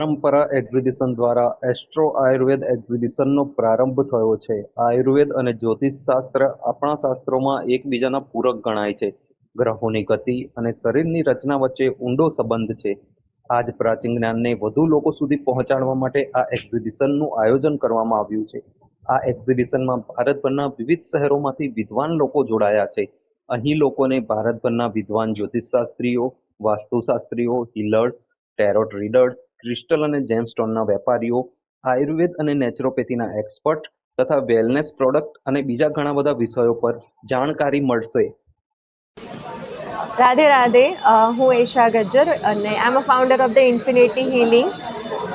પરંપરા એક્ઝિબિશન દ્વારા એસ્ટ્રો આયુર્વેદ એક્ઝિબિશનનો પ્રારંભ થયો છે. આયુર્વેદ અને જ્યોતિષશાસ્ત્ર આપણા શાસ્ત્રોમાં એકબીજાના પૂરક ગણાય છે. ગ્રહોની ગતિ અને શરીરની રચના વચ્ચે ઊંડો સંબંધ છે. આ જ પ્રાચીન જ્ઞાનને વધુ લોકો સુધી પહોંચાડવા માટે આ એક્ઝિબિશનનું આયોજન કરવામાં આવ્યું છે. આ એક્ઝિબિશનમાં ભારતભરના વિવિધ શહેરોમાંથી વિદ્વાન લોકો જોડાયા છે. અહીં લોકોને ભારતભરના વિદ્વાન જ્યોતિષશાસ્ત્રીઓ, વાસ્તુશાસ્ત્રીઓ, હીલર્સ ટેરોટ રીડર્સ, ક્રિસ્ટલ અને જેમસ્ટોનના વેપારીઓ, આયુર્વેદ અને નેચરોપેથીના એક્સપર્ટ તથા વેલનેસ પ્રોડક્ટ અને બીજા ઘણા બધા વિષયો પર જાણકારી મળશે. રાધે રાધે હું એશા ગજ્જર અને I am a founder of the infinity healing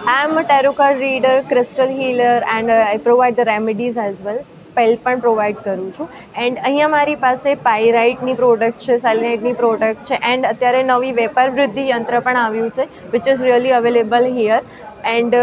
I am a tarot reader crystal healer and I provide the remedies as well spell પણ પ્રોવાઈડ કરું છું. એન્ડ અહીંયા મારી પાસે પાયરાઇટની પ્રોડક્ટ્સ છે સેલિનેટની પ્રોડક્ટ્સ છે એન્ડ અત્યારે નવી વેપાર વૃદ્ધિ યંત્ર પણ આવ્યું છે which is really available here and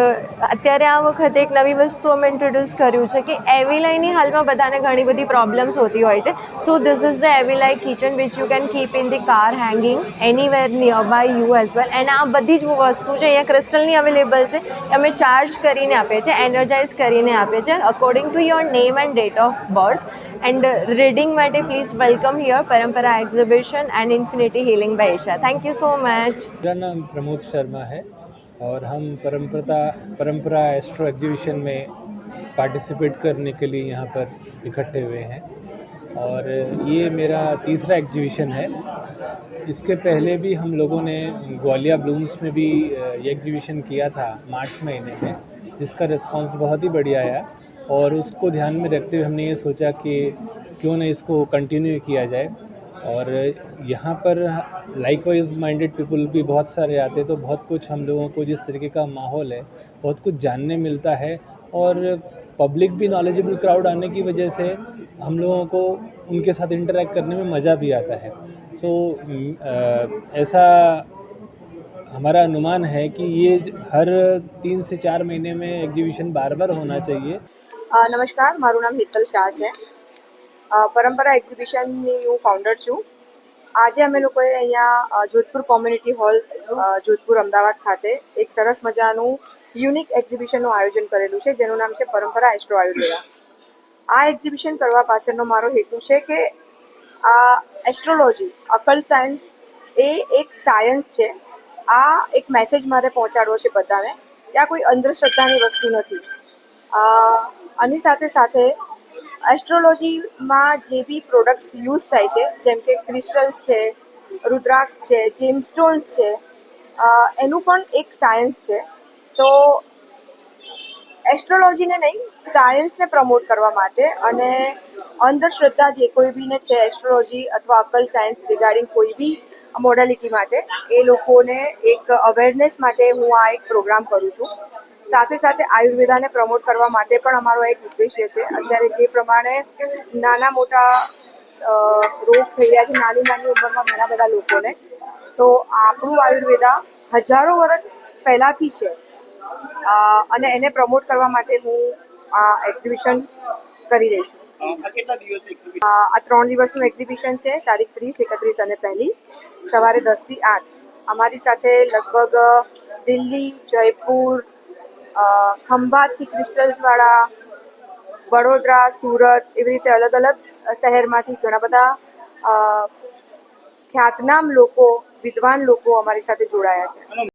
અત્યારે આ વખતે એક નવી વસ્તુ અમે ઇન્ટ્રોડ્યુસ કર્યું છે કે એવિલાઈની હાલમાં બધાને ઘણી બધી પ્રોબ્લેમ્સ હોતી હોય છે so this is the એવિલાઈ kitchen which you can keep in the car hanging anywhere near by you as well and આ બધી જ વસ્તુ છે અહીંયા ક્રિસ્ટલની અવેલેબલ છે એ અમે ચાર્જ કરીને આપીએ છીએ એનર્જાઇઝ કરીને આપીએ છીએ according to your name and date of birth and reading માટે please welcome here Parampara exhibition and infinity healing by Isha thank you so much मेरा नाम प्रमोद शर्मा है और हम परंपरा परंपरा एस्ट्रो एग्जीबिशन में पार्टिसिपेट करने के लिए यहाँ पर इकट्ठे हुए हैं। और ये मेरा तीसरा एग्जीबिशन है। इसके पहले भी हम लोगों ने ग्वालिया ब्लूम्स में भी ये एग्जीबिशन किया था मार्च महीने में, जिसका रिस्पांस बहुत ही बढ़िया आया। और उसको ध्यान में रखते हुए हमने ये सोचा कि क्यों ना इसको कंटिन्यू किया जाए। और यहाँ पर लाइक वाइज माइंडेड पीपल भी बहुत सारे आते हैं तो बहुत कुछ हम लोगों को जिस तरीके का माहौल है बहुत कुछ जानने मिलता है और पब्लिक भी नॉलेजेबल क्राउड आने की वजह से हम लोगों को उनके साथ इंटरेक्ट करने में मज़ा भी आता है। सो so, ऐसा हमारा अनुमान है कि ये हर तीन से चार महीने में एग्जीबिशन बार बार होना चाहिए। नमस्कार मारू नाम हितल शाह है। પરંપરા એક્ઝિબિશનની હું ફાઉન્ડર છું. આજે અમે લોકોએ અહીંયા જોધપુર કોમ્યુનિટી હોલ જોધપુર અમદાવાદ ખાતે એક સરસ મજાનું યુનિક એક્ઝિબિશનનું આયોજન કરેલું છે, જેનું નામ છે પરંપરા એસ્ટ્રો આયુર્વેદા આ એક્ઝિબિશન કરવા પાછળનો મારો હેતુ છે કે આ એસ્ટ્રોલોજી અકલ સાયન્સ એ એક સાયન્સ છે. આ એક મેસેજ મારે પહોંચાડવો છે બધાને કે આ કોઈ અંધશ્રદ્ધાની વસ્તુ નથી. આની સાથે સાથે એસ્ટ્રોલોજીમાં જે બી પ્રોડક્ટ્સ યુઝ થાય છે, જેમ કે ક્રિસ્ટલ્સ છે, રુદ્રાક્ષ છે જેમસ્ટોન્સ છે એનું પણ એક સાયન્સ છે. તો એસ્ટ્રોલોજીને નહીં સાયન્સને પ્રમોટ કરવા માટે અને અંધશ્રદ્ધા જે કોઈ બીને છે એસ્ટ્રોલોજી અથવા અકલ સાયન્સ રિગાર્ડિંગ કોઈ બી મોડાલિટી માટે, એ લોકોને એક અવેરનેસ માટે હું આ એક પ્રોગ્રામ કરું છું. સાથે સાથે આયુર્વેદાને પ્રમોટ કરવા માટે પણ અમારો એક ઉદ્દેશ્ય છે. અત્યારે જે પ્રમાણે નાના મોટા રોગ થઈ રહ્યા છે નાની નાની ઉંમરમાં ઘણા બધા લોકોને તો આપણું આયુર્વેદા હજારો વર્ષ પહેલાંથી છે. અને એને પ્રમોટ કરવા માટે હું આ એક્ઝિબિશન કરી રહી છું. આ ત્રણ દિવસનું એક્ઝિબિશન છે તારીખ ત્રીસ એકત્રીસ અને પહેલી સવારે દસથી આઠ. અમારી સાથે લગભગ દિલ્હી જયપુર ખંભાતથી ક્રિસ્ટલ્સવાળા, વડોદરા, સુરત એવી રીતે અલગ અલગ શહેરમાંથી ઘણા બધા ખ્યાતનામ લોકો, વિદ્વાન લોકો અમારી સાથે જોડાયા છે.